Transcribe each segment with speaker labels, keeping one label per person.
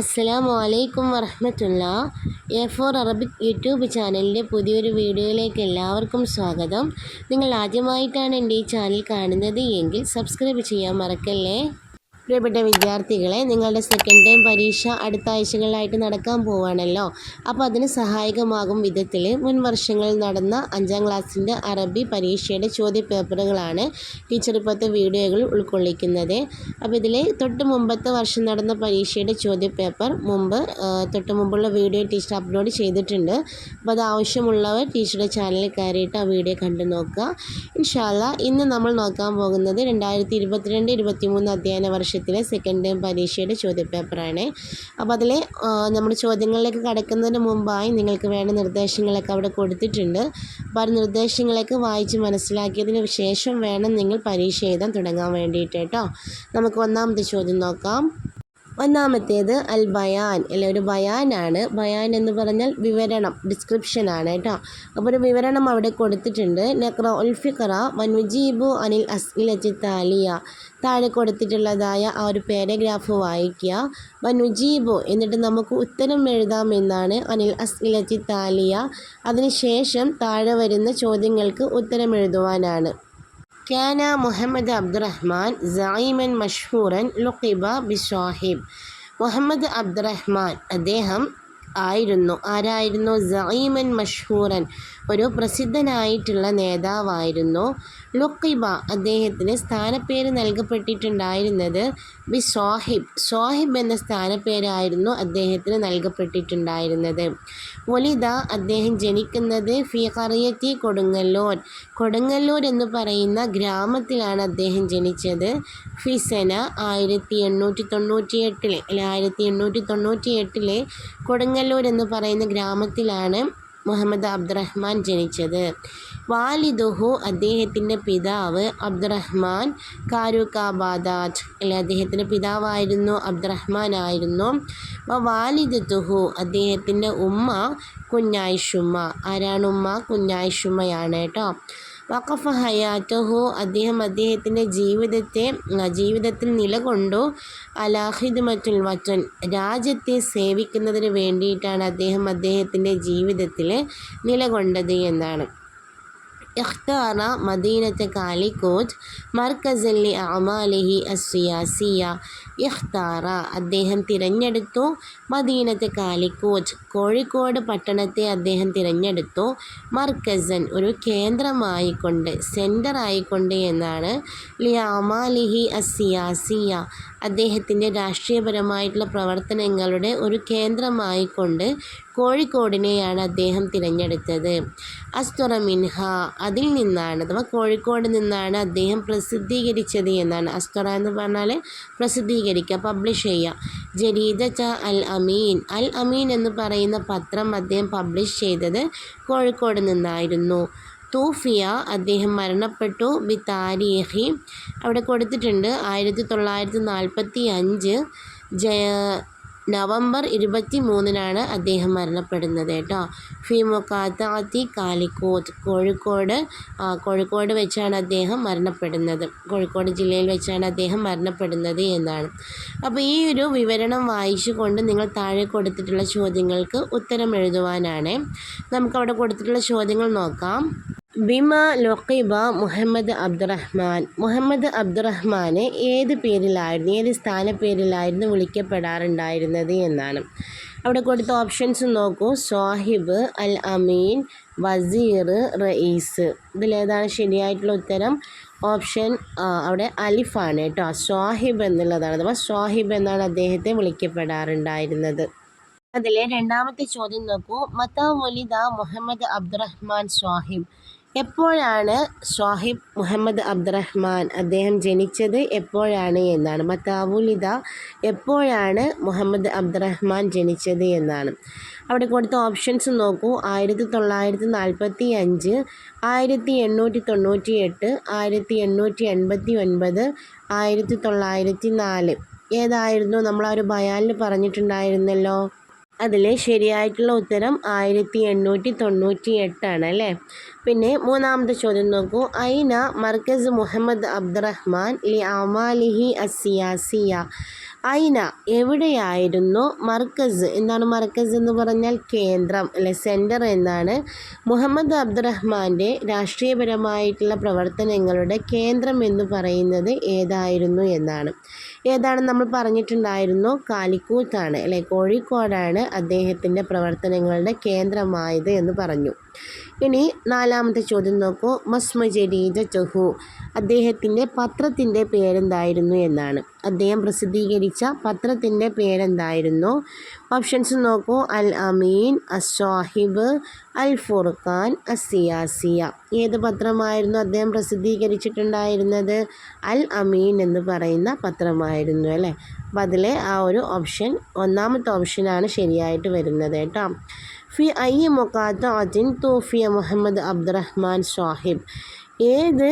Speaker 1: അസ്സലാമു അലൈക്കും വറഹമത്തുള്ള. എ ഫോർ അറബിക് യൂട്യൂബ് ചാനലിന്റെ പുതിയൊരു വീഡിയോയിലേക്ക് എല്ലാവർക്കും സ്വാഗതം. നിങ്ങൾ ആദ്യമായിട്ടാണ് എന്റെ ഈ ചാനൽ കാണുന്നത് എങ്കിൽ സബ്സ്ക്രൈബ് ചെയ്യാൻ മറക്കല്ലേ? പ്രിയപ്പെട്ട വിദ്യാർത്ഥികളെ നിങ്ങളുടെ സെക്കൻഡ് ടൈം പരീക്ഷ അടുത്ത ആഴ്ചകളിലായിട്ട് നടക്കാൻ പോവുകയാണല്ലോ അപ്പോൾ അതിന് സഹായകമാകും വിധത്തിൽ മുൻ വർഷങ്ങളിൽ നടന്ന അഞ്ചാം ക്ലാസ്സിന്റെ അറബി പരീക്ഷയുടെ ചോദ്യ പേപ്പറുകളാണ് ടീച്ചർ ഇപ്പോഴത്തെ വീഡിയോകൾ ഉൾക്കൊള്ളിക്കുന്നത്. അപ്പോൾ ഇതിൽ തൊട്ട് മുമ്പത്തെ വർഷം നടന്ന പരീക്ഷയുടെ ചോദ്യ പേപ്പർ മുമ്പ് തൊട്ട് മുമ്പുള്ള വീഡിയോ ടീച്ചർ അപ്ലോഡ് ചെയ്തിട്ടുണ്ട്. അപ്പോൾ അത് ആവശ്യമുള്ളവർ ടീച്ചറുടെ ചാനലിൽ കയറിയിട്ട് ആ വീഡിയോ കണ്ടു നോക്കുക. ഇൻഷാല്ല ഇന്ന് നമ്മൾ നോക്കാൻ പോകുന്നത് രണ്ടായിരത്തി ഇരുപത്തിരണ്ട് ഇരുപത്തിമൂന്ന് അധ്യയന വർഷത്തിലെ സെക്കൻഡ് ടൈം പരീക്ഷയുടെ ചോദ്യപേപ്പറാണ് അപ്പോൾ അതിൽ നമ്മൾ ചോദ്യങ്ങളിലേക്ക് കടക്കുന്നതിന് മുമ്പായി നിങ്ങൾക്ക് വേണ്ട നിർദ്ദേശങ്ങളൊക്കെ അവിടെ കൊടുത്തിട്ടുണ്ട്. അപ്പോൾ ആ നിർദ്ദേശങ്ങളൊക്കെ വായിച്ച് മനസ്സിലാക്കിയതിന് ശേഷം വേണം നിങ്ങൾ പരീക്ഷ എഴുതാൻ തുടങ്ങാൻ വേണ്ടിയിട്ട് കേട്ടോ. നമുക്ക് ഒന്നാമത്തെ ചോദ്യം നോക്കാം. ഒന്നാമത്തേത് അൽ ബയാൻ അല്ലെ ഒരു ബയാനാണ്. ബയാൻ എന്ന് പറഞ്ഞാൽ വിവരണം ഡിസ്ക്രിപ്ഷനാണ് കേട്ടോ. അപ്പോൾ ഒരു വിവരണം അവിടെ കൊടുത്തിട്ടുണ്ട്. നക്ര ഉൽഫിഖറ വനുജീബു അനിൽ അസ്ഇലത്തി താലിയ. താഴെ കൊടുത്തിട്ടുള്ളതായ ആ ഒരു പാരഗ്രാഫ് വായിക്കുക. വനുജീബു എന്നിട്ട് നമുക്ക് ഉത്തരം എഴുതാമെന്നാണ് അനിൽ അസ്ഇലത്തി താലിയ. അതിനുശേഷം താഴെ വരുന്ന ചോദ്യങ്ങൾക്ക് ഉത്തരം എഴുതുവാനാണ്. കാന മുഹമ്മദ് അബ്ദുറഹ്മാൻ സായിമൻ മഷ്ഹൂറൻ ലുക്കിബ ബിഷാഹിബ് മുഹമ്മദ് അബ്ദുറഹ്മാൻ അദ്ദേഹം ആയിരുന്നു ആരായിരുന്നു? സഈമൻ മഷ്ഹൂറൻ ഒരു പ്രസിദ്ധനായിട്ടുള്ള നേതാവായിരുന്നു ലുക്കിബ അദ്ദേഹത്തിന് സ്ഥാനപ്പേര് നൽകപ്പെട്ടിട്ടുണ്ടായിരുന്നത് ബി സോഹിബ്. സോഹിബ് എന്ന സ്ഥാനപ്പേരായിരുന്നു അദ്ദേഹത്തിന് നൽകപ്പെട്ടിട്ടുണ്ടായിരുന്നത്. വലിത അദ്ദേഹം ജനിക്കുന്നത് ഫി കറിയത്തി കൊടുങ്ങല്ലൂർ. കൊടുങ്ങല്ലൂർ എന്ന് പറയുന്ന ഗ്രാമത്തിലാണ് അദ്ദേഹം ജനിച്ചത്. ഫിസന ആയിരത്തി എണ്ണൂറ്റി തൊണ്ണൂറ്റി എട്ടിലെ അല്ലെ ആയിരത്തി എണ്ണൂറ്റി തൊണ്ണൂറ്റി എട്ടിലെ കൊടുങ്ങല്ലൂർ എന്ന് പറയുന്ന ഗ്രാമത്തിലാണ് മുഹമ്മദ് അബ്ദുറഹ്മാൻ ജനിച്ചത്. വാലിദുഹു അദ്ദേഹത്തിന്റെ പിതാവ് അബ്ദുറഹ്മാൻ കാരുക്കാബാദാറ്റ് അല്ലെ അദ്ദേഹത്തിന്റെ പിതാവായിരുന്നു അബ്ദുറഹ്മാൻ ആയിരുന്നു വാലിദുഹു അദ്ദേഹത്തിന്റെ ഉമ്മ കുഞ്ഞായിഷുമ്മ. ആരാണ് ഉമ്മ? കുഞ്ഞായിഷുമ്മയാണ് കേട്ടോ. വഖഫ് ഹയാത്തുഹു അദ്ദേഹം അദ്ദേഹത്തിന്റെ ജീവിതത്തെ ജീവിതത്തിൽ നിലകൊണ്ടു അലാഹിദ്മത്തുൽ വച്ചൻ രാജ്യത്തെ സേവിക്കുന്നതിന് വേണ്ടിയിട്ടാണ് അദ്ദേഹം അദ്ദേഹത്തിന്റെ ജീവിതത്തിൽ നിലകൊണ്ടത് എന്നാണ്. ഇഖ്താറ മദീനത്ത് കാലിക്കോട്ട് മർക്കസല്ലി അമാലിഹി അസിയാസിയ ഇഖ്താറ അദ്ദേഹം തിരഞ്ഞെടുത്തു. മദീനത്ത് കാലിക്കോട്ട് കോഴിക്കോട് പട്ടണത്തെ അദ്ദേഹം തിരഞ്ഞെടുത്തു. മർക്കസൻ ഒരു കേന്ദ്രമായിക്കൊണ്ട് സെന്റർ ആയിക്കൊണ്ട് എന്നാണ് ലിയാമാലിഹി അമാലിഹി അസിയാസിയ അദ്ദേഹത്തിന്റെ രാഷ്ട്രീയപരമായിട്ടുള്ള പ്രവർത്തനങ്ങളുടെ ഒരു കേന്ദ്രമായിക്കൊണ്ട് കോഴിക്കോടിനെയാണ് അദ്ദേഹം തിരഞ്ഞെടുത്തത്. അസ്തുറ മിൻഹ അതിൽ നിന്നാണ് അഥവാ കോഴിക്കോട് നിന്നാണ് അദ്ദേഹം പ്രസിദ്ധീകരിച്ചത് എന്നാണ് അസ്തുറ എന്ന് പറഞ്ഞാൽ പ്രസിദ്ധീകരിക്കുക പബ്ലിഷ് ചെയ്യുക. ജരീദ ച അൽ അമീൻ. അൽ അമീൻ എന്ന് പറയുന്ന പത്രം അദ്ദേഹം പബ്ലിഷ് ചെയ്തത് കോഴിക്കോട് നിന്നായിരുന്നു. തൂഫിയ അദ്ദേഹം മരണപ്പെട്ടു. ബി താരിഹി അവിടെ കൊടുത്തിട്ടുണ്ട്. ആയിരത്തി തൊള്ളായിരത്തി നാൽപ്പത്തി അഞ്ച് ജയ നവംബർ ഇരുപത്തി മൂന്നിനാണ് അദ്ദേഹം മരണപ്പെടുന്നത് കേട്ടോ. ഫിമൊക്കാത്താത്തി കാലിക്കോട്ട് കോഴിക്കോട് കോഴിക്കോട് വെച്ചാണ് അദ്ദേഹം മരണപ്പെടുന്നത്. കോഴിക്കോട് ജില്ലയിൽ വെച്ചാണ് അദ്ദേഹം മരണപ്പെടുന്നത് എന്നാണ്. അപ്പോൾ ഈ ഒരു വിവരണം വായിച്ചുകൊണ്ട് നിങ്ങൾ താഴെ കൊടുത്തിട്ടുള്ള ചോദ്യങ്ങൾക്ക് ഉത്തരം എഴുതുവാനാണ്. നമുക്കവിടെ കൊടുത്തിട്ടുള്ള ചോദ്യങ്ങൾ നോക്കാം. ബിമ ലൊക്കീബ മുഹമ്മദ് അബ്ദുറഹ്മാൻ. മുഹമ്മദ് അബ്ദുറഹ്മാനെ ഏത് പേരിലായിരുന്നു ഏത് സ്ഥാനപ്പേരിലായിരുന്നു വിളിക്കപ്പെടാറുണ്ടായിരുന്നത് എന്നാണ്. അവിടെ കൊടുത്ത ഓപ്ഷൻസ് നോക്കൂ. സാഹിബ് അൽ അമീൻ വസീർ റയീസ്. ഇതിലേതാണ് ശരിയായിട്ടുള്ള ഉത്തരം. ഓപ്ഷൻ അവിടെ അലിഫാണ് കേട്ടോ. സാഹിബ് എന്നുള്ളതാണ്. അഥവാ സാഹിബ് എന്നാണ് അദ്ദേഹത്തെ വിളിക്കപ്പെടാറുണ്ടായിരുന്നത്. അതിലെ രണ്ടാമത്തെ ചോദ്യം നോക്കൂ. മത്ത മൊലിദ മുഹമ്മദ് അബ്ദുറഹ്മാൻ സ്വാഹിബ് എപ്പോഴാണ് ഷാഹിബ് മുഹമ്മദ് അബ്ദുറഹ്മാൻ അദ്ദേഹം ജനിച്ചത് എപ്പോഴാണ് എന്നാണ്? മത്താവുലിത എപ്പോഴാണ് മുഹമ്മദ് അബ്ദുറഹ്മാൻ ജനിച്ചത് എന്നാണ്. അവിടെ കൊടുത്ത ഓപ്ഷൻസ് നോക്കൂ. ആയിരത്തി തൊള്ളായിരത്തി നാൽപ്പത്തി അഞ്ച് ആയിരത്തി എണ്ണൂറ്റി തൊണ്ണൂറ്റി എട്ട് ആയിരത്തി എണ്ണൂറ്റി എൺപത്തി ഒൻപത് ആയിരത്തി തൊള്ളായിരത്തി നാല് ഏതായിരുന്നു? നമ്മൾ ആ ഒരു ബയാനിൽ പറഞ്ഞിട്ടുണ്ടായിരുന്നല്ലോ. അതിൽ ശരിയായിട്ടുള്ള ഉത്തരം ആയിരത്തി എണ്ണൂറ്റി തൊണ്ണൂറ്റി എട്ടാണ് അല്ലേ? പിന്നെ മൂന്നാമത്തെ ചോദ്യം നോക്കൂ. ഐന മർക്കസ് മുഹമ്മദ് അബ്ദുറഹ്മാൻ ലി അമാലിഹി അസിയാസിയ ഐന എവിടെയായിരുന്നു മർക്കസ്? എന്താണ് മർക്കസ് എന്ന് പറഞ്ഞാൽ കേന്ദ്രം അല്ലെ? സെന്റർ എന്നാണ്. മുഹമ്മദ് അബ്ദുറഹ്മാന്റെ രാഷ്ട്രീയപരമായിട്ടുള്ള പ്രവർത്തനങ്ങളുടെ കേന്ദ്രം എന്ന് പറയുന്നത് ഏതായിരുന്നു എന്നാണ്. ഏതാണ് നമ്മൾ പറഞ്ഞിട്ടുണ്ടായിരുന്നു? കാലിക്കൂത്താണ് അല്ലെ? കോഴിക്കോടാണ് അദ്ദേഹത്തിന്റെ പ്രവർത്തനങ്ങളുടെ കേന്ദ്രമായത് എന്ന് പറഞ്ഞു. ഇനി നാലാമത്തെ ചോദ്യം നോക്കൂ. മസ്മ ജഡീദ ചഹു. അദ്ദേഹത്തിന്റെ പത്രത്തിന്റെ പേരെന്തായിരുന്നു എന്നാണ്. അദ്ദേഹം പ്രസിദ്ധീകരിച്ച പത്രത്തിന്റെ പേരെന്തായിരുന്നു? ഓപ്ഷൻസ് നോക്കൂ. അൽ അമീൻ അസ്വാഹിബ് അൽ ഫുർഖാൻ അസിയാസിയ ഏത് പത്രമായിരുന്നു അദ്ദേഹം പ്രസിദ്ധീകരിച്ചിട്ടുണ്ടായിരുന്നത്? അൽ അമീൻ എന്ന് പറയുന്ന പത്രമായിരുന്നു അല്ലേ? അപ്പം അതിലെ ആ ഒരു ഓപ്ഷൻ ഒന്നാമത്തെ ഓപ്ഷനാണ് ശരിയായിട്ട് വരുന്നത് കേട്ടോ. ഫി ഐ മൊക്കാത്തിൻ തോഫിയ മുഹമ്മദ് അബ്ദുറഹ്മാൻ സാഹിബ്. ഏത്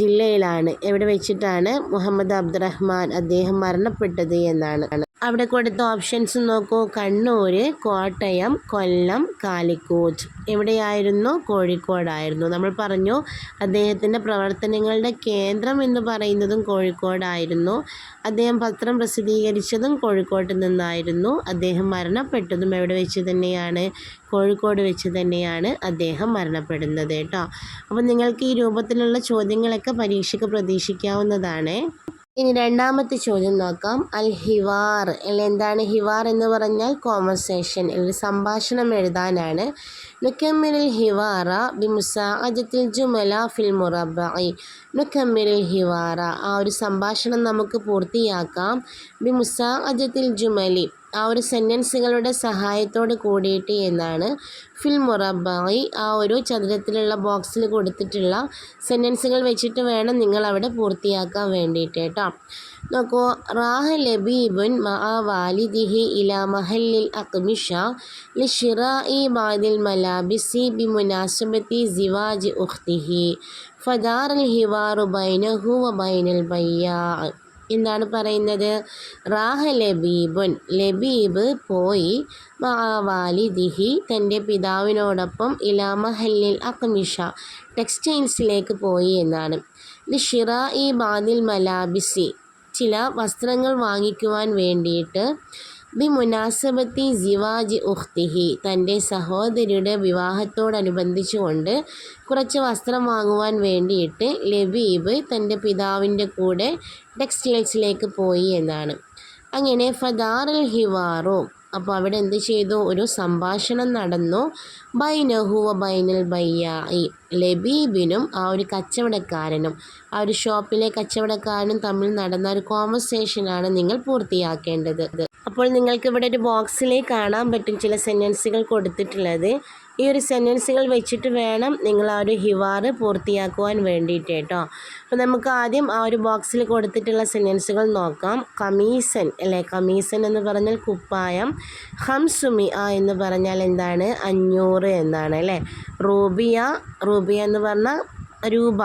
Speaker 1: ജില്ലയിലാണ്? എവിടെ വെച്ചിട്ടാണ് മുഹമ്മദ് അബ്ദുറഹ്മാൻ അദ്ദേഹം മരണപ്പെട്ടത് എന്നാണ്. അവിടെ കൊടുത്ത ഓപ്ഷൻസ് നോക്കൂ. കണ്ണൂർ കോട്ടയം കൊല്ലം കാലിക്കോട്ട് എവിടെയായിരുന്നു? കോഴിക്കോടായിരുന്നു. നമ്മൾ പറഞ്ഞു അദ്ദേഹത്തിന്റെ പ്രവർത്തനങ്ങളുടെ കേന്ദ്രം എന്ന് പറയുന്നതും കോഴിക്കോടായിരുന്നു. അദ്ദേഹം പത്രം പ്രസിദ്ധീകരിച്ചതും കോഴിക്കോട്ട് നിന്നായിരുന്നു. അദ്ദേഹം മരണപ്പെട്ടതും എവിടെ വെച്ച് തന്നെയാണ്? കോഴിക്കോട് വെച്ച് തന്നെയാണ് അദ്ദേഹം മരണപ്പെടുന്നത് കേട്ടോ. അപ്പോൾ നിങ്ങൾക്ക് ഈ രൂപത്തിലുള്ള ചോദ്യങ്ങളൊക്കെ പരീക്ഷയ്ക്ക് പ്രതീക്ഷിക്കാവുന്നതാണ്. ഇനി രണ്ടാമത്തെ ചോദ്യം നോക്കാം. അൽ ഹിവാർ എന്താണ് ഹിവാർ എന്ന് പറഞ്ഞാൽ കോൺവെർസേഷൻ അല്ലെങ്കിൽ സംഭാഷണം എഴുതാനാണ്. നുക്കമ്മിരിൽ ഹിവാറ ബിമുസാഅജത്തിൽ ജുമല ഫിൽ മുറബി നുക്കമ്മിരിൽ ഹിവാറ ആ ഒരു സംഭാഷണം നമുക്ക് പൂർത്തിയാക്കാം. ബിമുസാഅജത്തിൽ ജുമലി ആ ഒരു സെന്റൻസുകളുടെ സഹായത്തോട് കൂടിയിട്ട് എന്നാണ് ഫിൽ മുറബായി ആ ഒരു ചതുരത്തിലുള്ള ബോക്സിൽ കൊടുത്തിട്ടുള്ള സെന്റൻസുകൾ വെച്ചിട്ട് വേണം നിങ്ങൾ അവിടെ പൂർത്തിയാക്കാൻ വേണ്ടിയിട്ട് കേട്ടോ. നോക്കൂ റാഹ ലബീബുൻ മഅ വാലിദിഹി ഇല മഹല്ലിൽ അക്മിഷ ലിഷിറായി ബാദിൽ മലാബിസി ബി മുനാസബത്തി സിവാജ് ഉഖ്തിഹി ഫദാർ ഹിവാറു ബൈനഹു വ ബൈനൽ ബയ്യാ. എന്താണ് പറയുന്നത്? റാഹ ലബീബുൻ. ലബീബ് പോയി വാലിദിഹി തന്റെ പിതാവിനോടൊപ്പം ഇലാമഹല്ലിൽ അക്മിഷ ടെക്സ്റ്റൈൽസിലേക്ക് പോയി എന്നാണ്. ഇത് ഷിറ ഈ ബാദിൽ മലാബിസി. ചില വസ്ത്രങ്ങൾ വാങ്ങിക്കുവാൻ വേണ്ടിയിട്ട് ബി മുനാസബത്തി ജിവാജ് ഉഖ്തിഹി തന്റെ സഹോദരിയുടെ വിവാഹത്തോടനുബന്ധിച്ചുകൊണ്ട് കുറച്ച് വസ്ത്രം വാങ്ങുവാൻ വേണ്ടിയിട്ട് ലബീബ് തന്റെ പിതാവിന്റെ കൂടെ ടെക്സ്റ്റൈൽസിലേക്ക് പോയി എന്നാണ്. അങ്ങനെ ഫദാറൽ ഹിവാറോ അപ്പോൾ അവിടെ എന്ത് ചെയ്തു? ഒരു സംഭാഷണം നടന്നു. ബൈനഹു വ ബൈനൽ ബയ്യായി. ലബീബിനും ആ ഒരു കച്ചവടക്കാരനും ആ ഒരു ഷോപ്പിലെ കച്ചവടക്കാരനും തമ്മിൽ നടന്ന ഒരു കോൺവെർസേഷനാണ് നിങ്ങൾ പൂർത്തിയാക്കേണ്ടത്. അപ്പോൾ നിങ്ങൾക്ക് ഇവിടെ ഒരു ബോക്സിലേക്ക് കാണാൻ പറ്റും ചില സെന്റൻസുകൾ കൊടുത്തിട്ടുള്ളത്. ഈ ഒരു സെന്റൻസുകൾ വെച്ചിട്ട് വേണം നിങ്ങൾ ആ ഒരു ഹിവാറ് പൂർത്തിയാക്കുവാൻ വേണ്ടിയിട്ട് കേട്ടോ. അപ്പോൾ നമുക്ക് ആദ്യം ആ ഒരു ബോക്സിൽ കൊടുത്തിട്ടുള്ള സെന്റൻസുകൾ നോക്കാം. കമീസൻ അല്ലേ? കമീസൻ എന്ന് പറഞ്ഞാൽ കുപ്പായം. ഹംസുമി ആ എന്ന് പറഞ്ഞാൽ എന്താണ്? അഞ്ഞൂറ് എന്നാണ് അല്ലേ? റൂബിയ റൂബിയ എന്ന് പറഞ്ഞാൽ രൂപ.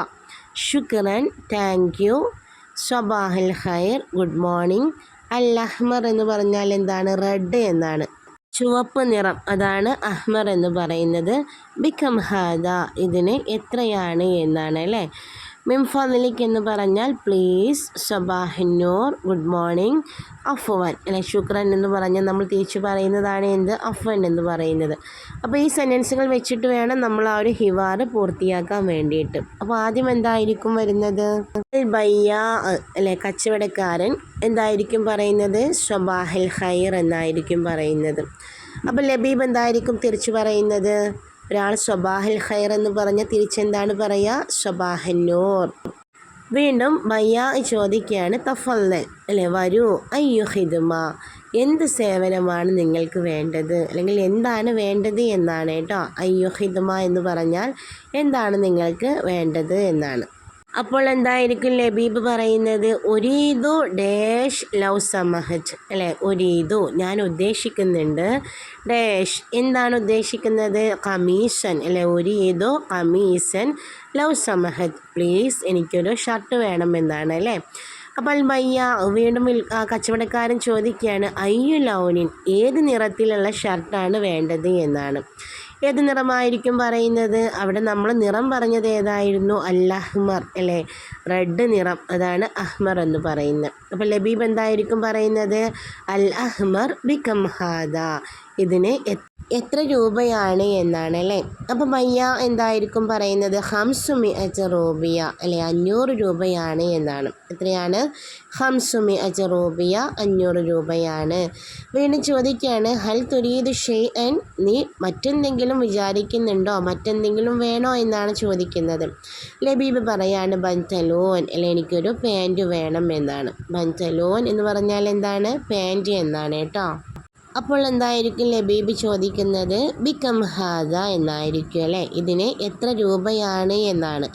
Speaker 1: ശുക്രൻ താങ്ക് യു സ്വബാഹൽ ഖൈർ ഗുഡ് മോർണിംഗ് അൽ അഹ്മർ എന്ന് പറഞ്ഞാൽ എന്താണ്? റെഡ് എന്നാണ്. ചുവപ്പ് നിറം അതാണ് അഹ്മർ എന്ന് പറയുന്നത്. ബിക്കം ഹാദ ഇതിന് എത്രയാണ് എന്നാണ് അല്ലേ? മിംഫലിക് എന്ന് പറഞ്ഞാൽ പ്ലീസ് സബാഹിന്നൂർ ഗുഡ് മോർണിംഗ് അഫ്വൻ. അല്ലെ ശുക്രൻ എന്ന് പറഞ്ഞാൽ നമ്മൾ തിരിച്ചു പറയുന്നതാണ് എന്ത്? അഫ്വൻ എന്ന് പറയുന്നത്. അപ്പോൾ ഈ സെന്റൻസുകൾ വെച്ചിട്ട് വേണം നമ്മൾ ആ ഒരു ഹിവാർ പൂർത്തിയാക്കാൻ വേണ്ടിയിട്ട്. അപ്പോൾ ആദ്യം എന്തായിരിക്കും വരുന്നത്? ബയ്യ അല്ലെ കച്ചവടക്കാരൻ എന്തായിരിക്കും പറയുന്നത്? സബാഹിൽ ഹൈർ എന്നായിരിക്കും പറയുന്നത്. അപ്പോൾ ലബീബ് എന്തായിരിക്കും തിരിച്ചു പറയുന്നത്? ഒരാൾ സ്വബാഹൽ ഖൈർ എന്ന് പറഞ്ഞ തിരിച്ചെന്താണ് പറയുക സ്വബാഹന്നൂർ. വീണ്ടും ബയ്യ ചോദിക്കുകയാണ് തഫല്ലൽ അല്ലെ? വരൂ. അയ്യോ ഹിദുമ. എന്ത് സേവനമാണ് നിങ്ങൾക്ക് വേണ്ടത്? അല്ലെങ്കിൽ എന്താണ് വേണ്ടത് എന്നാണ് കേട്ടോ. അയ്യോ ഹിദുമ എന്ന് പറഞ്ഞാൽ എന്താണ് നിങ്ങൾക്ക് വേണ്ടത് എന്നാണ്. അപ്പോൾ എന്തായിരിക്കും ലബീബ് പറയുന്നത്? ഒരീതു ഡേഷ് ലവ് സമഹജ്. അല്ലേ? ഒരീതു ഞാൻ ഉദ്ദേശിക്കുന്നുണ്ട് ഡേഷ്. എന്താണ് ഉദ്ദേശിക്കുന്നത്? കമീഷൻ അല്ലേ? ഒരീതു കമീസൻ ലവ് സമഹജ്. പ്ലീസ് എനിക്കൊരു ഷർട്ട് വേണമെന്നാണ് അല്ലേ? അപ്പോൾ മയ്യ വീണ്ടും കച്ചവടക്കാരൻ ചോദിക്കുകയാണ് അയ്യു ലൗനിൻ ഏത് നിറത്തിലുള്ള ഷർട്ടാണ് വേണ്ടത്? എന്നാണ്. ഏത് നിറമായിരിക്കും പറയുന്നത്? അവിടെ നമ്മൾ നിറം പറഞ്ഞത് ഏതായിരുന്നു? അല്ലഹ്മർ അല്ലേ? റെഡ് നിറം അതാണ് അഹ്മർ എന്ന് പറയുന്നത്. അപ്പോൾ ലബീബ് എന്തായിരിക്കും പറയുന്നത്? അൽ അഹ്മർ ബികം ഹാദ. ഇതിന് എത്ര രൂപയാണ് എന്നാണ് അല്ലേ അപ്പം മയ്യ എന്തായിരിക്കും പറയുന്നത്? ഹംസുമി അച്ച റൂബിയ അല്ലെ അഞ്ഞൂറ് രൂപയാണ് എന്നാണ്. എത്രയാണ്? ഹംസുമി അച്ച റൂബിയ അഞ്ഞൂറ് രൂപയാണ്. വീണ്ടും ചോദിക്കുകയാണ് ഹൽ തുരീദ് ഷെയ് അൻ നീ മറ്റെന്തെങ്കിലും വിചാരിക്കുന്നുണ്ടോ? മറ്റെന്തെങ്കിലും വേണോ എന്നാണ് ചോദിക്കുന്നത്. ലബീബ് പറയാണ് ബൻതലോൻ അല്ലെ എനിക്കൊരു പാന്റ് വേണം എന്നാണ്. ബൻതലോൻ എന്ന് പറഞ്ഞാൽ എന്താണ്? പാന്റ് എന്നാണ് കേട്ടോ. അപ്പോൾ എന്തായിരിക്കും ലബീബ് ചോദിക്കുന്നത്? ബിക്കം ഹാദ എന്നായിരിക്കും അല്ലേ? ഇതിന് എത്ര രൂപയാണ് എന്നാണ്.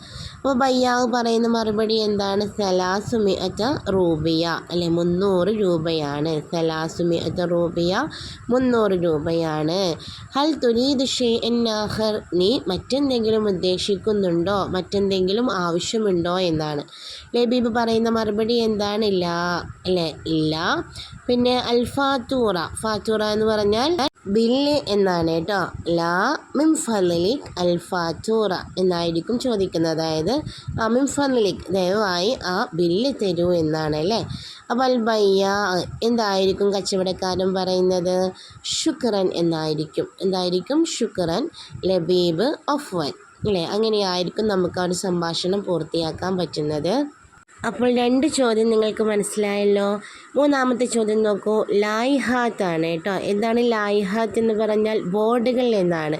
Speaker 1: അപ്പോൾ ബയ്യാവ് പറയുന്ന മറുപടി എന്താണ്? സലാസുമി അറ്റ റൂബിയ. അല്ലെ മുന്നൂറ് രൂപയാണ്. സലാസുമി അറ്റ റൂബിയ മുന്നൂറ് രൂപയാണ്. ഹൽ തുരീദ് എൻ നാഹർ നീ മറ്റെന്തെങ്കിലും ഉദ്ദേശിക്കുന്നുണ്ടോ? മറ്റെന്തെങ്കിലും ആവശ്യമുണ്ടോ? എന്നാണ്. ലബീബ് പറയുന്ന മറുപടി എന്താണ്? ഇല്ല. അല്ലേ ഇല്ല. പിന്നെ അൽ ഫാത്തൂറ. ഫാത്തൂറ എന്ന് പറഞ്ഞാൽ ബില്ല് എന്നാണ് കേട്ടോ ലാ മിം ഫലിക് എന്നായിരിക്കും ചോദിക്കുന്നത്. അതായത് ആ മിം ഫലിക് ദയവായി ആ ബില്ല് തരൂ എന്നാണ് അല്ലേ? അപ്പോൾ അൽ ബയ്യ എന്തായിരിക്കും കച്ചവടക്കാരൻ പറയുന്നത്? ശുക്രൻ എന്നായിരിക്കും. എന്തായിരിക്കും? ശുക്രൻ ലബീബ് ഒഫ്വൻ. അല്ലേ? അങ്ങനെയായിരിക്കും നമുക്ക് ആ ഒരു സംഭാഷണം പൂർത്തിയാക്കാൻ പറ്റുന്നത്. അപ്പോൾ രണ്ട് ചോദ്യം നിങ്ങൾക്ക് മനസ്സിലായല്ലോ. മൂന്നാമത്തെ ചോദ്യം നോക്കൂ. ലായിഹാത്ത് ആണ് കേട്ടോ. എന്താണ് ലായിഹാത്ത് എന്ന് പറഞ്ഞാൽ ബോർഡുകൾ എന്നാണ്.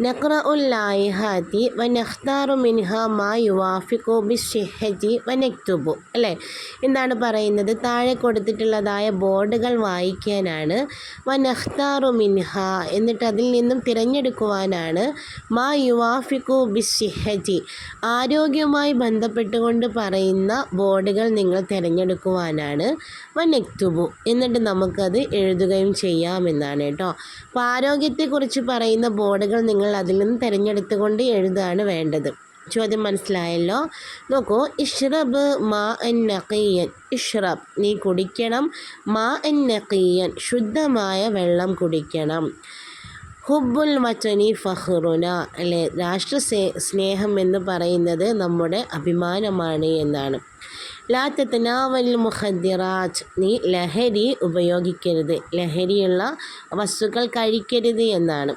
Speaker 1: നഖ്റ ഉൽ ലായിഹാത്തി വ നഖ്താറു മിൻഹ മാ യുവാഫിക്കോ ബി ഷിഹജി വ നക്തുബു അല്ലേ? എന്താണ് പറയുന്നത്? താഴെ കൊടുത്തിട്ടുള്ളതായ ബോർഡുകൾ വായിക്കാനാണ്. വ നഖ്താറു മിൻഹ എന്നിട്ട് അതിൽ നിന്നും തിരഞ്ഞെടുക്കുവാനാണ്. മാ യുവാഫിക്കോ ബി ഷിഹജി ആരോഗ്യവുമായി ബന്ധപ്പെട്ടുകൊണ്ട് പറയുന്ന ബോർഡുകൾ നിങ്ങൾ തിരഞ്ഞെടുക്കുവാനാണ് വനെക്തുബു എന്നിട്ട് നമുക്കത് എഴുതുകയും ചെയ്യാമെന്നാണ് കേട്ടോ. അപ്പോൾ ആരോഗ്യത്തെക്കുറിച്ച് പറയുന്ന ബോർഡുകൾ നിങ്ങൾ അതിൽ നിന്ന് തിരഞ്ഞെടുത്തുകൊണ്ട് എഴുതുകയാണ് വേണ്ടത്. ചോദ്യം മനസ്സിലായല്ലോ? നോക്കൂ. ഇഷ്റബ് മാ എൻ നഖീയൻ. ഇഷ്റബ്. നീ കുടിക്കണം. മാ എൻ നഖീയൻ. ശുദ്ധമായ വെള്ളം കുടിക്കണം. ഹുബുൽ വച്ചനി ഫഹ്റുന. അല്ലെ? രാഷ്ട്ര സ്നേഹം എന്ന് പറയുന്നത് നമ്മുടെ അഭിമാനമാണ് എന്നാണ്. ലാ തത്തനാവൽ മുഖദ്ദിറാത്ത് നീ ലഹരി ഉപയോഗിക്കരുത്. ലഹരിയുള്ള വസ്തുക്കൾ കഴിക്കരുത് എന്നാണ്.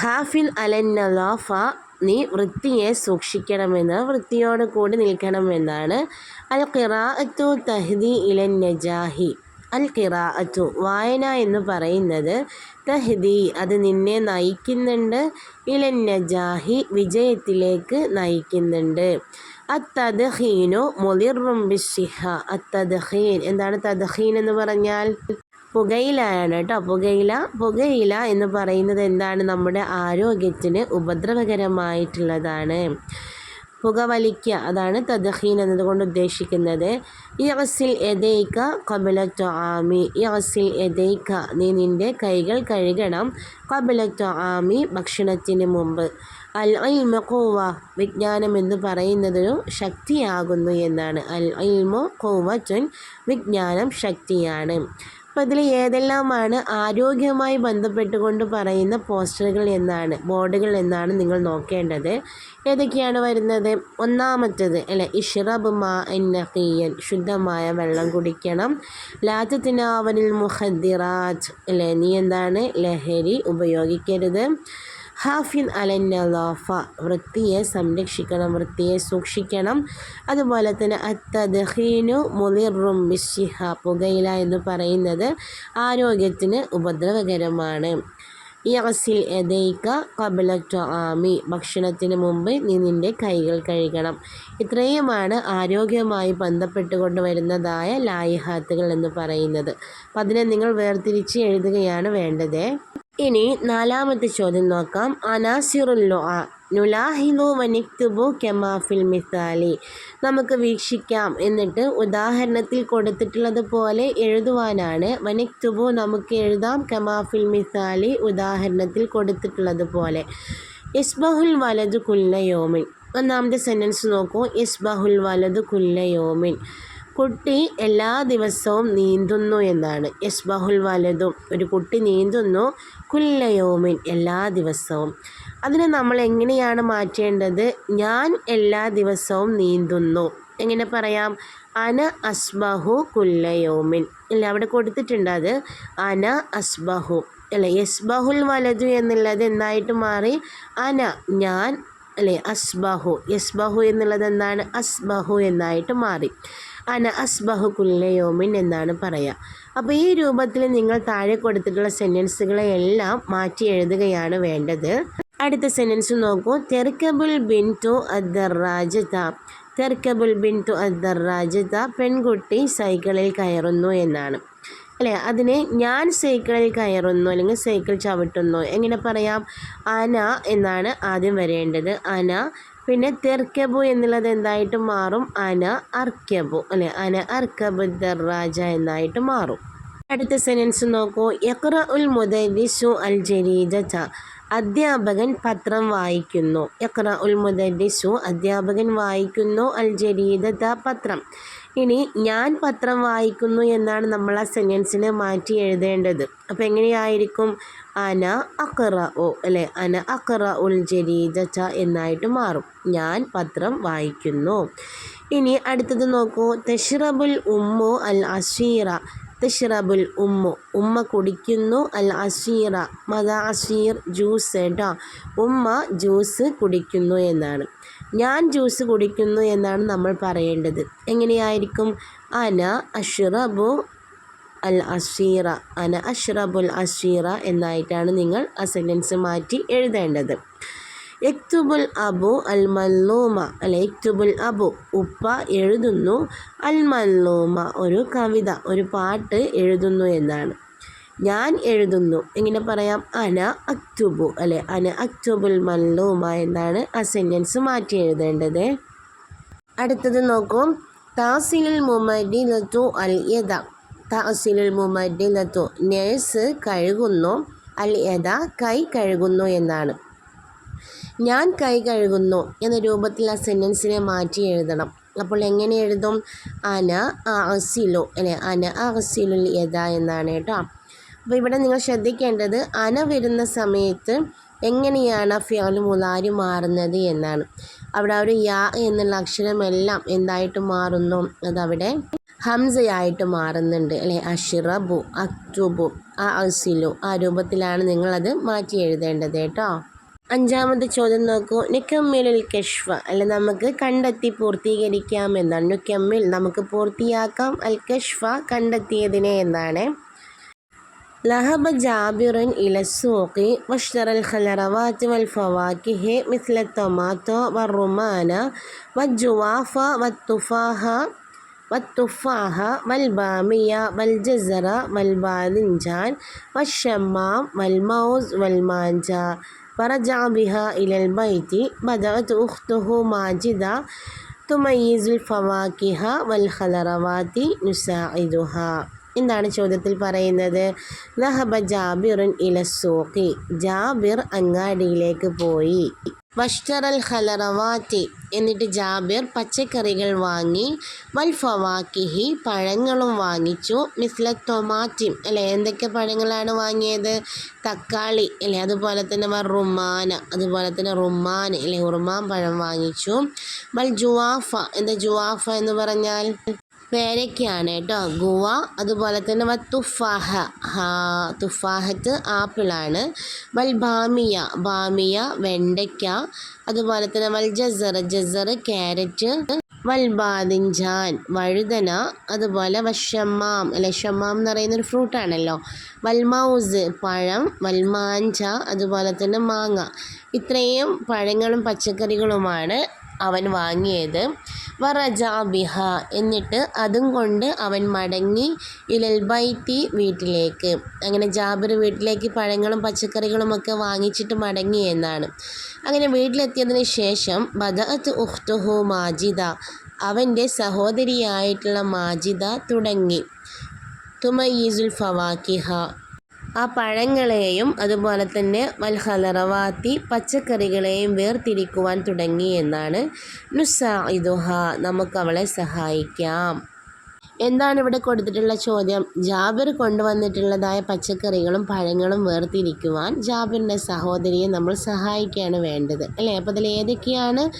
Speaker 1: ഹാഫിൽ അലൻ നലാഫ നീ വൃത്തിയെ സൂക്ഷിക്കണമെന്ന് വൃത്തിയോട് കൂടി നിൽക്കണമെന്നാണ്. അൽ ഖിറാഅത്തു തഹ്ദി ഇലൻ നജാഹി അൽ ഖിറാഅത്തു വായന എന്ന് പറയുന്നത് തഹ്ദി അത് നിന്നെ നയിക്കുന്നുണ്ട്. ഇലൻ നജാഹി വിജയത്തിലേക്ക് നയിക്കുന്നുണ്ട്. അത്തദ്ഹീനു മുലിറും ബിഷിഹ അത്തദ്ഹീൻ. എന്താണ് തദ്ഹീൻ എന്ന് പറഞ്ഞാൽ? പുകയിലയാണ് കേട്ടോ. പുകയില പുകയില എന്ന് പറയുന്നത് എന്താണ്? നമ്മുടെ ആരോഗ്യത്തിന് ഉപദ്രവകരമായിട്ടുള്ളതാണ്. പുകവലിക്കുക അതാണ് തദ്ഹീൻ എന്നതുകൊണ്ട് ഉദ്ദേശിക്കുന്നത്. യസിൽ എതൈക്ക കബലത്വ ആമി. യസിൽ എതൈക്ക നീ നിന്റെ കൈകൾ കഴുകണം. കബലത്വ ആമി ഭക്ഷണത്തിന് മുമ്പ്. അൽ ഇൽമ കോവ വിജ്ഞാനം എന്ന് പറയുന്നതൊരു ശക്തിയാകുന്നു എന്നാണ്. അൽ ഇൽമു കൂവറ്റുൻ വിജ്ഞാനം ശക്തിയാണ്. അപ്പോൾ ഇതിൽ ഏതെല്ലാമാണ് ആരോഗ്യവുമായി ബന്ധപ്പെട്ടുകൊണ്ട് പറയുന്ന പോസ്റ്ററുകൾ എന്നാണ് ബോർഡുകൾ എന്നാണ് നിങ്ങൾ നോക്കേണ്ടത്. ഏതൊക്കെയാണ് വരുന്നത്? ഒന്നാമത്തേത് അല്ലെ ഇഷ്റബ് മാ നഖീയൻ ശുദ്ധമായ വെള്ളം കുടിക്കണം. ലാത്തത്തിനാവനിൽ മുഹദ്ദിറാജ് അല്ലെ നീ എന്താണ്? ലഹരി ഉപയോഗിക്കരുത്. ഹാഫിൻ അലന്നലാഫ വൃത്തിയെ സംരക്ഷിക്കണം വൃത്തിയെ സൂക്ഷിക്കണം. അതുപോലെ തന്നെ അത്തദ്ഹീനു മുലിറും ബിഷിഹ പുകയില എന്ന് പറയുന്നത് ആരോഗ്യത്തിന് ഉപദ്രവകരമാണ്. യസിൽ എതൈക്ക കബലറ്റ ആമി ഭക്ഷണത്തിന് മുമ്പ് നീ നിന്റെ കൈകൾ കഴുകണം. ഇത്രയുമാണ് ആരോഗ്യവുമായി ബന്ധപ്പെട്ടുകൊണ്ട് വരുന്നതായ ലായിഹാത്തുകൾ എന്ന് പറയുന്നത്. അപ്പം അതിനെ നിങ്ങൾ വേർതിരിച്ച് എഴുതുകയാണ് വേണ്ടത്. ഇനി നാലാമത്തെ ചോദ്യം നോക്കാം. അനാസിറുല്ലോ നുലാഹിദു വനിക്തുബു കെമാഫിൽ മിസാലി. നമുക്ക് വീക്ഷിക്കാം. എന്നിട്ട് ഉദാഹരണത്തിൽ കൊടുത്തിട്ടുള്ളത് പോലെ എഴുതുവാനാണ്. വനിക്തുബു നമുക്ക് എഴുതാം. കെമാഫിൽ മിസാലി ഉദാഹരണത്തിൽ കൊടുത്തിട്ടുള്ളത് പോലെ. ഇസ്ബഹുൽ വലതു കുല്ലയോമിൻ ഒന്നാമത്തെ സെന്റൻസ് നോക്കൂ. ഇസ്ബഹുൽ വലതു കുല്ലയോമിൻ കുട്ടി എല്ലാ ദിവസവും നീന്തുന്നു എന്നാണ്. യസ്ബഹുൽ വലതും ഒരു കുട്ടി നീന്തുന്നു. കുല്ലയോമിൻ എല്ലാ ദിവസവും. അതിനെ നമ്മൾ എങ്ങനെയാണ് മാറ്റേണ്ടത്? ഞാൻ എല്ലാ ദിവസവും നീന്തുന്നു. എങ്ങനെ പറയാം? അന അസ്ബഹു കുല്ലയോമിൻ അല്ല അവിടെ കൊടുത്തിട്ടുണ്ട് അത്. അന അസ്ബഹു. അല്ലെ യസ്ബഹുൽ വലതു എന്നുള്ളത് എന്നായിട്ട് മാറി അന ഞാൻ അല്ലെ അസ്ബഹു. യസ്ബഹു എന്നുള്ളത് എന്താണ്? അസ്ബഹു എന്നായിട്ട് മാറി. അന അസ്ബഹു കുല്ലയോമിൻ എന്നാണ് പറയുക അപ്പോൾ ഈ രൂപത്തിൽ നിങ്ങൾ താഴെ കൊടുത്തിട്ടുള്ള സെന്റൻസുകളെല്ലാം മാറ്റി എഴുതുകയാണ് വേണ്ടത്. അടുത്ത സെന്റൻസ് നോക്കൂ. തെർക്കബുൽ ബിൻ ടു അദ്ദറാജത തെർക്കബുൽ ബിൻ ടു അദ്ദറാജത പെൺകുട്ടി സൈക്കിളിൽ കയറുന്നു എന്നാണ്. അല്ലേ? അതിനെ ഞാൻ സൈക്കിളിൽ കയറുന്നു അല്ലെങ്കിൽ സൈക്കിൾ ചവിട്ടുന്നു. എങ്ങനെ പറയാം? അന എന്നാണ് ആദ്യം വരേണ്ടത്. അന പിന്നെ തെർക്കബു എന്നുള്ളത് എന്തായിട്ട് മാറും? അന അർക്കബു. അല്ലെ? അന അർക്കബു ദർറാജ എന്നായിട്ട് മാറും. അടുത്ത സെന്റൻസ് നോക്കൂ. യക്ര ഉൽ മുദരിസു അൽ ജരീദത. അധ്യാപകൻ പത്രം വായിക്കുന്നു. യക്ര ഉൽ മുദരിസു അധ്യാപകൻ വായിക്കുന്നു. അൽ ജരീദത പത്രം. ഇനി ഞാൻ പത്രം വായിക്കുന്നു എന്നാണ് നമ്മൾ ആ സെന്റൻസിനെ മാറ്റി എഴുതേണ്ടത്. അപ്പോൾ എങ്ങനെയായിരിക്കും? അന അക്കറ ഒ അല്ലെ? അന അക്കറ ഉൽ ജരീദച്ച എന്നായിട്ട് മാറും. ഞാൻ പത്രം വായിക്കുന്നു. ഇനി അടുത്തത് നോക്കൂ. തഷ്റബുൽ ഉമ്മു അൽ അഷീറ തെഷ്റബുൽ ഉമ്മു. ഉമ്മ കുടിക്കുന്നു. അൽ അഷീറ മത അഷീർ ജ്യൂസ് കേട്ടോ. ഉമ്മ ജ്യൂസ് കുടിക്കുന്നു എന്നാണ്. ഞാൻ ജ്യൂസ് കുടിക്കുന്നു എന്നാണ് നമ്മൾ പറയേണ്ടത്. എങ്ങനെയായിരിക്കും? അന അഷ്റബു അൽ അഷീറ അന അഷ്റബുൽ അഷീറ എന്നായിട്ടാണ് നിങ്ങൾ ആ സെന്റൻസ് മാറ്റി എഴുതേണ്ടത്. എക്തുബുൽ അബു അൽ മല്ലൂമ അല്ലെ എക്തുബുൽ അബു. ഉപ്പ എഴുതുന്നു അൽ മല്ലൂമ ഒരു കവിത ഒരു പാട്ട് എഴുതുന്നു എന്നാണ്. ഞാൻ എഴുതുന്നു എങ്ങനെ പറയാം? അന അക്തുബു അല്ലെ അന അക്തുബുൽ മല്ലൂമ എന്നാണ് ആ സെന്റൻസ് മാറ്റി എഴുതേണ്ടത്. അടുത്തത് നോക്കൂ. താസിലുൽ മുമഡിലത്തു അൽ യദ. താസിലുൽ മുമഡിലത്തു നേഴ്സ് കഴുകുന്നു അൽ യദ കൈ കഴുകുന്നു എന്നാണ്. ഞാൻ കൈ കഴുകുന്നു എന്ന രൂപത്തിൽ ആ സെന്റൻസിനെ മാറ്റി എഴുതണം. അപ്പോൾ എങ്ങനെ എഴുതും? അന അസിലു അല്ലെ? അന അസിലുൽ യദ എന്നാണ് കേട്ടോ. അപ്പോൾ ഇവിടെ നിങ്ങൾ ശ്രദ്ധിക്കേണ്ടത് അന വരുന്ന സമയത്ത് എങ്ങനെയാണ് ഫിയാൽ മുലാരി മാറുന്നത് എന്നാണ്. അവിടെ ഒരു യാ എന്നുള്ള അക്ഷരമെല്ലാം എന്തായിട്ട് മാറുന്നു? അതവിടെ ഹംസയായിട്ട് മാറുന്നുണ്ട് അല്ലെ? അഷിറബു അക്തുബു ആ അസിലു ആ രൂപത്തിലാണ് നിങ്ങളത് മാറ്റി എഴുതേണ്ടത് കേട്ടോ. അഞ്ചാമത്തെ ചോദ്യം നോക്കൂ. നുക്കമ്മിലിൽ കെഷ്വ അല്ല നമുക്ക് കണ്ടെത്തി പൂർത്തീകരിക്കാം എന്നാണ്. നുക്കമ്മിൽ നമുക്ക് പൂർത്തിയാക്കാം. അൽ കെഷ്വ കണ്ടെത്തിയതിനെ എന്നാണ് ലഹബ ജാബിറൻ ഇലസൂഖി വഷ്തറൽ ഖലറവാറ്റ് വൽ ഫവാക്കിഹെ മിസ്ല ടൊമാറ്റോ വ റുമാന വ ജുവാഫ വ തുഫാഹ വത്തുഫാഹ വൽബാമിയ വൽജസറ വൽ മൗസ് വൽ മാൻജ. فرجع بها إلى البيت بدأت أخته ماجدة تميز الفواكه والخضروات نساعدها എന്താണ് ചോദ്യത്തിൽ പറയുന്നത് ലഹബ ജാബിറുൻ ഇലസൂക്കി ജാബിർ അങ്ങാടിയിലേക്ക് പോയി വഷ്തറൽ ഖലറവാത്തി എന്നിട്ട് ജാബിർ പച്ചക്കറികൾ വാങ്ങി വൽ ഫവാക്കിഹി പഴങ്ങളും വാങ്ങിച്ചു. മിസ്ല ടൊമാറ്റിം അല്ലേ? എന്തൊക്കെ പഴങ്ങളാണ് വാങ്ങിയത്? തക്കാളി അല്ലേ? അതുപോലെ തന്നെ റുമാന അതുപോലെ തന്നെ റുമാൻ അല്ലെ? ഉറുമാൻ പഴം വാങ്ങിച്ചു. വൽ ജുവാഫ എന്താ ജുവാഫ എന്ന് പറഞ്ഞാൽ? പേരയ്ക്കാണ് കേട്ടോ. ഗുവ അതുപോലെ തന്നെ വ തുഫാഹ. ഹാ തുഫാഹത്ത് ആപ്പിളാണ്. വൽ ബാമിയ ബാമിയ വെണ്ടയ്ക്ക അതുപോലെ തന്നെ വൽ ജസർ ജസർ ക്യാരറ്റ് വൽ ബാദിൻജാൻ വഴുതന അതുപോലെ വഷമ്മാം അല്ലെ ഷമ്മാം എന്ന് പറയുന്ന ഒരു ഫ്രൂട്ടാണല്ലോ വൽമൗസ് പഴം വൽമാഞ്ച അതുപോലെ തന്നെ മാങ്ങ. ഇത്രയും പഴങ്ങളും പച്ചക്കറികളുമാണ് അവൻ വാങ്ങിയത്. വറജാബിഹ എന്നിട്ട് അതും കൊണ്ട് അവൻ മടങ്ങി ഇലൽ ബൈത്തി വീട്ടിലേക്ക്. അങ്ങനെ ജാബിർ വീട്ടിലേക്ക് പഴങ്ങളും പച്ചക്കറികളും ഒക്കെ വാങ്ങിച്ചിട്ട് മടങ്ങി എന്നാണ്. അങ്ങനെ വീട്ടിലെത്തിയതിന് ശേഷം ബദഅത്ത് ഉഖ്തുഹു മാജിദ. അവന്റെ സഹോദരിയായിട്ടുള്ള മാജിദ തുടങ്ങി. തുമയീസുൽ ഫവാക്കിഹ. ആ പഴങ്ങളെയും അതുപോലെ തന്നെ വൽഹലറവാത്തി പച്ചക്കറികളെയും വേർതിരിക്കുവാൻ തുടങ്ങി എന്നാണ് നുസ ഇതുഹ നമുക്കവളെ സഹായിക്കാം. എന്താണ് ഇവിടെ കൊടുത്തിട്ടുള്ള ചോദ്യം? ജാബിർ കൊണ്ടുവന്നിട്ടുള്ളതായ പച്ചക്കറികളും പഴങ്ങളും വേർതിരിക്കുവാൻ ജാബിറിന്റെ സഹോദരിയെ നമ്മൾ സഹായിക്കുകയാണ് വേണ്ടത്. അല്ലേ? അപ്പോൾ അതിൽ ഏതൊക്കെയാണ്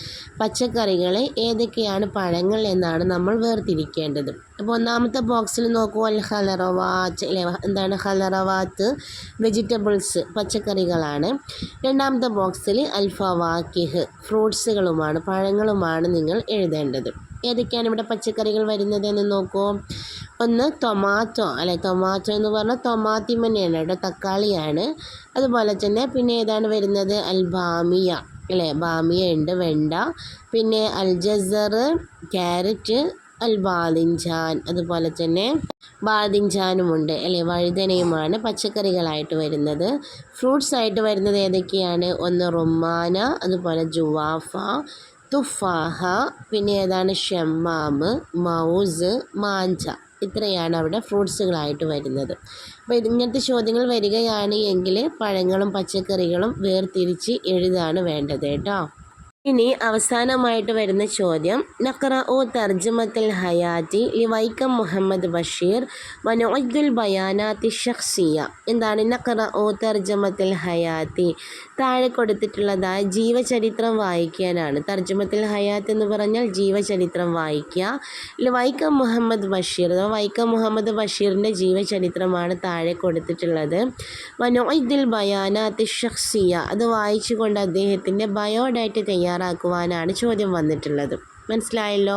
Speaker 1: പച്ചക്കറികൾ ഏതൊക്കെയാണ് പഴങ്ങൾ എന്നാണ് നമ്മൾ വേർതിരിക്കേണ്ടത്. അപ്പോൾ ഒന്നാമത്തെ ബോക്സിൽ നോക്കൂ. അൽ ഹലറവാത്ത് അല്ലേ? എന്താണ് ഹലറവാത്ത് വെജിറ്റബിൾസ് പച്ചക്കറികളാണ്. രണ്ടാമത്തെ ബോക്സിൽ അൽഫവാക്കിഹ് ഫ്രൂട്ട്സുകളുമാണ് പഴങ്ങളുമാണ് നിങ്ങൾ എഴുതേണ്ടത്. ഏതൊക്കെയാണ് ഇവിടെ പച്ചക്കറികൾ വരുന്നത് എന്ന് നോക്കൂ. ഒന്ന് ടൊമാറ്റോ അല്ലെ? ടൊമാറ്റോ എന്ന് പറഞ്ഞാൽ ടൊമാത്തിമനെയാണ് കേട്ടോ തക്കാളിയാണ്. അതുപോലെ തന്നെ പിന്നെ ഏതാണ് വരുന്നത്? അൽബാമിയ അല്ലേ? ബാമിയ ഉണ്ട് വെണ്ട. പിന്നെ അൽജസർ ക്യാരറ്റ് അൽ ബാദിൻജാൻ അതുപോലെ തന്നെ ബാദിൻജാനുമുണ്ട് അല്ലേ? വഴുതനയുമാണ് പച്ചക്കറികളായിട്ട് വരുന്നത്. ഫ്രൂട്ട്സ് ആയിട്ട് വരുന്നത് ഏതൊക്കെയാണ്? ഒന്ന് റുമാന അതുപോലെ ജുവാഫ തുഫാഹ പിന്നെ ഏതാണ് ഷമ്മാമ് മൗസ് മാഞ്ച. ഇത്രയാണ് അവിടെ ഫ്രൂട്ട്സുകളായിട്ട് വരുന്നത്. അപ്പോൾ ഇങ്ങനത്തെ ചോദ്യങ്ങൾ വരികയാണ് എങ്കിൽ പഴങ്ങളും പച്ചക്കറികളും വേർതിരിച്ച് എഴുതാണ് വേണ്ടത് കേട്ടോ. ഇനി അവസാനമായിട്ട് വരുന്ന ചോദ്യം. നഖറ ഓ തർജമത്തുൽ ഹയാറ്റി ലി വൈക്കം മുഹമ്മദ് ബഷീർ മനോജുൽ ബയാനാത്തി ഷഖ്സിയ എന്താണ് നഖറ ഓ തർജമത്തുൽ ഹയാത്തി? താഴെ കൊടുത്തിട്ടുള്ളതായ ജീവചരിത്രം വായിക്കാനാണ്. തർജമത്തുൽ ഹയാത്ത് എന്ന് പറഞ്ഞാൽ ജീവചരിത്രം വായിക്കുക. ലി വൈക്കം മുഹമ്മദ് ബഷീർ വൈക്കം മുഹമ്മദ് ബഷീറിന്റെ ജീവചരിത്രമാണ് താഴെ കൊടുത്തിട്ടുള്ളത്. മനോജുൽ ബയാനാത്തി ഷഖ്സിയ അത് വായിച്ചുകൊണ്ട് അദ്ദേഹത്തിന്റെ ബയോഡാറ്റ തയ്യാർ തയ്യാറാക്കുവാനാണ് ചോദ്യം വന്നിട്ടുള്ളത്. മനസ്സിലായല്ലോ?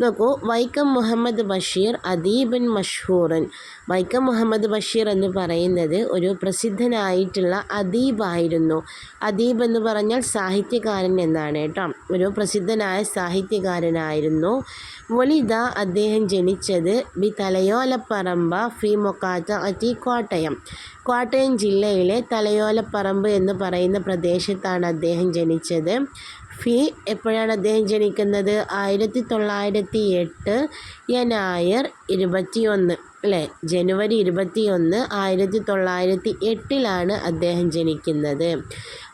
Speaker 1: നോക്കൂ വൈക്കം മുഹമ്മദ് ബഷീർ അദീബൻ മഷൂറൻ വൈക്കം മുഹമ്മദ് ബഷീർ എന്ന് പറയുന്നത് ഒരു പ്രസിദ്ധനായിട്ടുള്ള അദീബായിരുന്നു. അദീബ് എന്ന് പറഞ്ഞാൽ സാഹിത്യകാരൻ എന്നാണ് കേട്ടോ. ഒരു പ്രസിദ്ധനായ സാഹിത്യകാരനായിരുന്നു. വലിത അദ്ദേഹം ജനിച്ചത് ബി തലയോലപ്പറമ്പ ഫി മൊക്കാത്ത അറ്റി കോട്ടയം. കോട്ടയം ജില്ലയിലെ തലയോലപ്പറമ്പ് എന്ന് പറയുന്ന പ്രദേശത്താണ് അദ്ദേഹം ജനിച്ചത്. ഫി എപ്പോഴാണ് അദ്ദേഹം ജനിക്കുന്നത്? ആയിരത്തി തൊള്ളായിരത്തി എട്ട് യനായർ ഇരുപത്തിയൊന്ന് അല്ലേ? ജനുവരി ഇരുപത്തിയൊന്ന് ആയിരത്തി തൊള്ളായിരത്തി എട്ടിലാണ് അദ്ദേഹം ജനിക്കുന്നത്.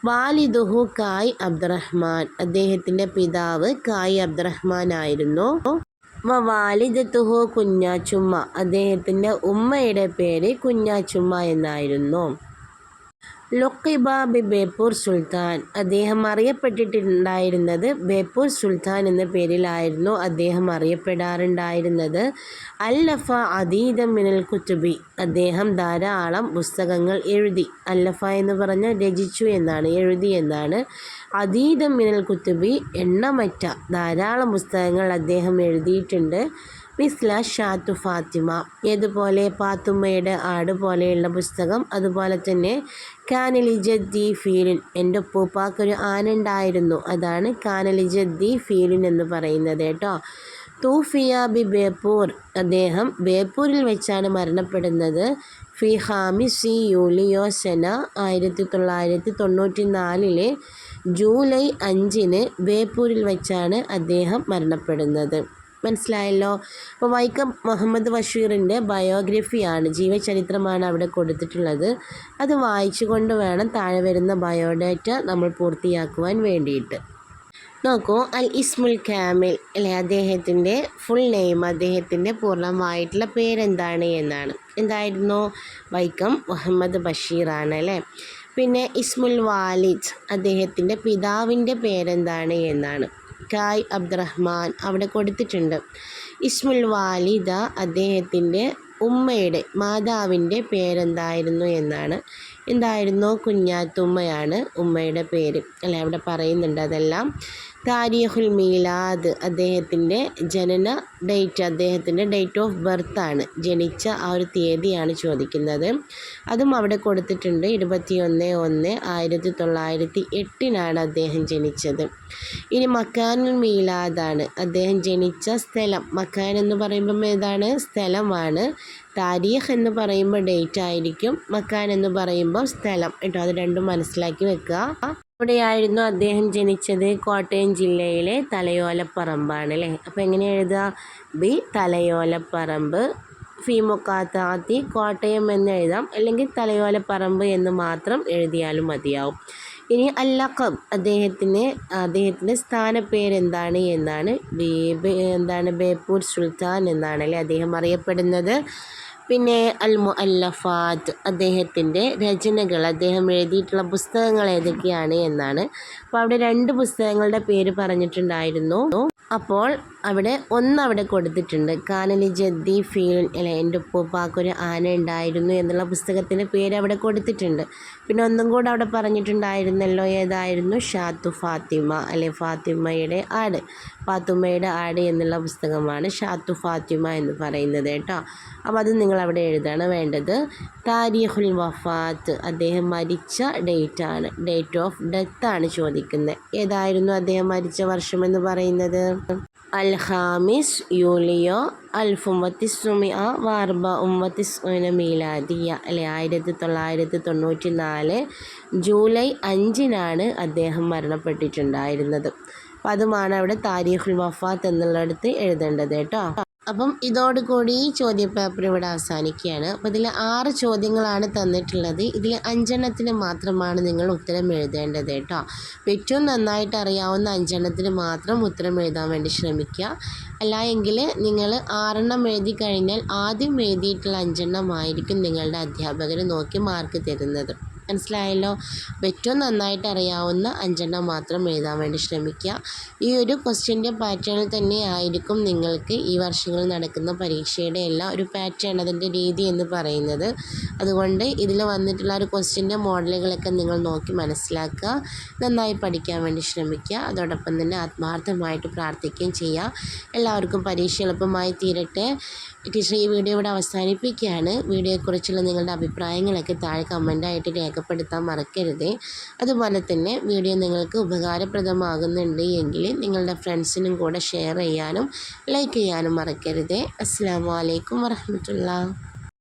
Speaker 1: വാലിദുഹു കായ് അബ്ദുറഹ്മാൻ അദ്ദേഹത്തിന്റെ പിതാവ് കായ് അബ്ദുറഹ്മാൻ ആയിരുന്നു വാലിദത്തുഹു കുഞ്ഞാച്ചുമ്മ അദ്ദേഹത്തിന്റെ ഉമ്മയുടെ പേര് കുഞ്ഞാച്ചുമ്മ എന്നായിരുന്നു. ലൊക്കിബ ബി ബേപ്പൂർ സുൽത്താൻ. അദ്ദേഹം അറിയപ്പെട്ടിട്ടുണ്ടായിരുന്നത് ബേപ്പൂർ സുൽത്താൻ എന്ന പേരിലായിരുന്നു അദ്ദേഹം അറിയപ്പെടാറുണ്ടായിരുന്നത്. അല്ലഫ അതീതം മിനൽ കുത്തുബി. അദ്ദേഹം ധാരാളം പുസ്തകങ്ങൾ എഴുതി. അല്ലഫ എന്ന് പറഞ്ഞാൽ രചിച്ചു എന്നാണ് എഴുതി എന്നാണ് അതീതം മിനൽ കുത്തുബി എണ്ണമറ്റ ധാരാളം പുസ്തകങ്ങൾ അദ്ദേഹം എഴുതിയിട്ടുണ്ട്. മിസ്ല ഷാത്തു ഫാത്തിമ. ഏതുപോലെ പാത്തുമ്മയുടെ ആട് പോലെയുള്ള പുസ്തകം അതുപോലെ തന്നെ കാനലിജദ്ദി ഫീലിൻ. എന്റെ ഉപ്പൂപ്പാക്കൊരു ആന ഉണ്ടായിരുന്നു അതാണ് കാനലിജദ്ദി ഫീലിൻ എന്ന് പറയുന്നത് കേട്ടോ. തൂഫിയ ബി ബേപ്പൂർ. അദ്ദേഹം ബേപ്പൂരിൽ വെച്ചാണ് മരണപ്പെടുന്നത്. ഫി ഹാമി സി യൂലിയോസെന ആയിരത്തി തൊള്ളായിരത്തി തൊണ്ണൂറ്റി നാലിലെ ജൂലൈ അഞ്ചിന് ബേപ്പൂരിൽ വെച്ചാണ് അദ്ദേഹം മരണപ്പെടുന്നത്. മനസ്സിലായല്ലോ? അപ്പോൾ വൈക്കം മുഹമ്മദ് ബഷീറിന്റെ ബയോഗ്രഫിയാണ് ജീവചരിത്രമാണ് അവിടെ കൊടുത്തിട്ടുള്ളത്. അത് വായിച്ചുകൊണ്ട് വേണം താഴെ വരുന്ന ബയോഡാറ്റ നമ്മൾ പൂർത്തിയാക്കുവാൻ വേണ്ടിയിട്ട്. നോക്കൂ അൽ ഇസ്മുൽ കാമിൽ അല്ലെ? അദ്ദേഹത്തിന്റെ ഫുൾ നെയിം അദ്ദേഹത്തിന്റെ പൂർണമായിട്ടുള്ള പേരെന്താണ് എന്നാണ്. എന്തായിരുന്നു? വൈക്കം മുഹമ്മദ് ബഷീറാണ് അല്ലേ? പിന്നെ ഇസ്മുൽ വാലിദ് അദ്ദേഹത്തിന്റെ പിതാവിന്റെ പേരെന്താണ് എന്നാണ്. കായ് അബ്ദുറഹ്മാൻ അവിടെ കൊടുത്തിട്ടുണ്ട്. ഇസ്മുൽ വാലിദ അദ്ദേഹത്തിന്റെ ഉമ്മയുടെ മാതാവിന്റെ പേരെന്തായിരുന്നു എന്നാണ്. എന്തായിരുന്നു? കുഞ്ഞാത്തുമ്മയാണ് ഉമ്മയുടെ പേര്. അല്ലെ? അവിടെ പറയുന്നുണ്ട് അതെല്ലാം. താരിഖുൽ മീലാദ് അദ്ദേഹത്തിന്റെ ജനന ഡേറ്റ് അദ്ദേഹത്തിന്റെ ഡേറ്റ് ഓഫ് ബർത്താണ്. ജനിച്ച ആ ഒരു തീയതിയാണ് ചോദിക്കുന്നത്. അതും അവിടെ കൊടുത്തിട്ടുണ്ട്. ഇരുപത്തിയൊന്ന് ഒന്ന് ആയിരത്തി തൊള്ളായിരത്തി എട്ടിനാണ് അദ്ദേഹം ജനിച്ചത്. ഇനി മക്കാനുൽ മീലാദാണ്. അദ്ദേഹം ജനിച്ച സ്ഥലം മക്കാൻ എന്ന് പറയുമ്പം ഏതാണ്? സ്ഥലമാണ്. താരീഖ് എന്ന് പറയുമ്പോൾ ഡേറ്റ് ആയിരിക്കും. മക്കാൻ എന്ന് പറയുമ്പോൾ സ്ഥലം. കേട്ടോ അത് രണ്ടും മനസ്സിലാക്കി വെക്കുക. ഇവിടെയായിരുന്നു അദ്ദേഹം ജനിച്ചത്. കോട്ടയം ജില്ലയിലെ തലയോലപ്പറമ്പാണ് അല്ലേ? അപ്പോൾ എങ്ങനെ എഴുതുക? ബി തലയോലപ്പറമ്പ്. ഫീമുക്കാത്താത്തി കോട്ടയം എന്ന് എഴുതാം. അല്ലെങ്കിൽ തലയോലപ്പറമ്പ് എന്ന് മാത്രം എഴുതിയാലും മതിയാവും. ഇനി അല്ലക്കം അദ്ദേഹത്തിന് അദ്ദേഹത്തിന്റെ സ്ഥാനപ്പേര് എന്താണ് എന്നാണ് ബേബ് എന്താണ് ബേപ്പൂർ സുൽത്താൻ എന്നാണ് അല്ലേ അദ്ദേഹം അറിയപ്പെടുന്നത്. പിന്നെ അൽ മുഅല്ലഫാത്ത് അദ്ദേഹത്തിന്റെ രചനകൾ. അദ്ദേഹം എഴുതിയിട്ടുള്ള പുസ്തകങ്ങൾ ഏതൊക്കെയാണ് എന്നാണ്. അപ്പോൾ അവിടെ രണ്ട് പുസ്തകങ്ങളുടെ പേര് പറഞ്ഞിട്ടുണ്ടായിരുന്നു. അപ്പോൾ അവിടെ ഒന്ന് അവിടെ കൊടുത്തിട്ടുണ്ട്. കാനലി ജദ്ദി ഫീൽ അല്ലെ എന്റെ ഉപ്പൂപ്പാക്കൊരു ആന ഉണ്ടായിരുന്നു എന്നുള്ള പുസ്തകത്തിന്റെ പേര് അവിടെ കൊടുത്തിട്ടുണ്ട്. പിന്നെ ഒന്നും കൂടെ അവിടെ പറഞ്ഞിട്ടുണ്ടായിരുന്നല്ലോ ഏതായിരുന്നു? ഷാത്തു ഫാത്തിമ അല്ലെ ഫാത്തിമയുടെ ആട്. ഫാത്തിമയുടെ ആട് എന്നുള്ള പുസ്തകമാണ് ഷാത്തു ഫാത്തിമ എന്ന് പറയുന്നത് കേട്ടോ. അപ്പോൾ അത് നിങ്ങൾ അവിടെ എഴുതാണ് വേണ്ടത്. താരിഹുൽ വഫാത്ത് അദ്ദേഹം മരിച്ച ഡേറ്റ് ആണ് ഡേറ്റ് ഓഫ് ഡെത്ത് ആണ് ചോദിക്കുന്നത്. ഏതായിരുന്നു അദ്ദേഹം മരിച്ച വർഷം എന്ന് പറയുന്നത്? അൽഹാമിസ് യൂലിയോ അൽഫുമത്തിസുമിയ വാർബ ഉമ്മത്തിസുന മീലാദിയ അല്ലെ? ആയിരത്തി തൊള്ളായിരത്തി തൊണ്ണൂറ്റി നാല് ജൂലൈ അഞ്ചിനാണ് അദ്ദേഹം മരണപ്പെട്ടിട്ടുണ്ടായിരുന്നത്. അപ്പം അതുമാണ് അവിടെ താരീഖുൽ വഫാത്ത് എന്നുള്ളിടത്ത് എഴുതേണ്ടത് കേട്ടോ. അപ്പം ഇതോടുകൂടി ഈ ചോദ്യപേപ്പർ ഇവിടെ അവസാനിക്കുകയാണ്. അപ്പോൾ ഇതിൽ ആറ് ചോദ്യങ്ങളാണ് തന്നിട്ടുള്ളത്. ഇതിൽ അഞ്ചെണ്ണത്തിന് മാത്രമാണ് നിങ്ങൾ ഉത്തരം എഴുതേണ്ടത് കേട്ടോ. ഏറ്റവും നന്നായിട്ട് അറിയാവുന്ന അഞ്ചെണ്ണത്തിന് മാത്രം ഉത്തരം എഴുതാൻ വേണ്ടി ശ്രമിക്കുക. അല്ല എങ്കിൽ നിങ്ങൾ ആറെണ്ണം എഴുതി കഴിഞ്ഞാൽ ആദ്യം എഴുതിയിട്ടുള്ള അഞ്ചെണ്ണമായിരിക്കും നിങ്ങളുടെ അധ്യാപകർ നോക്കി മാർക്ക് തരുന്നത്. മനസ്സിലായല്ലോ? ഏറ്റവും നന്നായിട്ട് അറിയാവുന്ന അഞ്ചെണ്ണം മാത്രം എഴുതാൻ വേണ്ടി ശ്രമിക്കുക. ഈ ഒരു ക്വസ്റ്റ്യന്റെ പാറ്റേണിൽ തന്നെ ആയിരിക്കും നിങ്ങൾക്ക് ഈ വർഷങ്ങളിൽ നടക്കുന്ന പരീക്ഷയുടെ എല്ലാം ഒരു പാറ്റേൺ അതിന്റെ രീതി എന്ന് പറയുന്നത്. അതുകൊണ്ട് ഇതിൽ വന്നിട്ടുള്ള ഒരു ക്വസ്റ്റ്യന്റെ മോഡലുകളൊക്കെ നിങ്ങൾ നോക്കി മനസ്സിലാക്കുക. നന്നായി പഠിക്കാൻ വേണ്ടി ശ്രമിക്കുക. അതോടൊപ്പം തന്നെ ആത്മാർത്ഥമായിട്ട് പ്രാർത്ഥിക്കുകയും ചെയ്യുക. എല്ലാവർക്കും പരീക്ഷ എളുപ്പമായി തീരട്ടെ. ടീച്ചർ ഈ വീഡിയോ ഇവിടെ അവസാനിപ്പിക്കുകയാണ്. വീഡിയോയെക്കുറിച്ചുള്ള നിങ്ങളുടെ അഭിപ്രായങ്ങളൊക്കെ താഴെ കമന്റായിട്ട് രേഖപ്പെടുത്താൻ മറക്കരുത്. അതുപോലെ തന്നെ വീഡിയോ നിങ്ങൾക്ക് ഉപകാരപ്രദമാകുന്നുണ്ട് എങ്കിൽ നിങ്ങളുടെ ഫ്രണ്ട്സിനും കൂടെ ഷെയർ ചെയ്യാനും ലൈക്ക് ചെയ്യാനും മറക്കരുത്. അസ്സാം വലൈക്കും വരഹമത്തുള്ള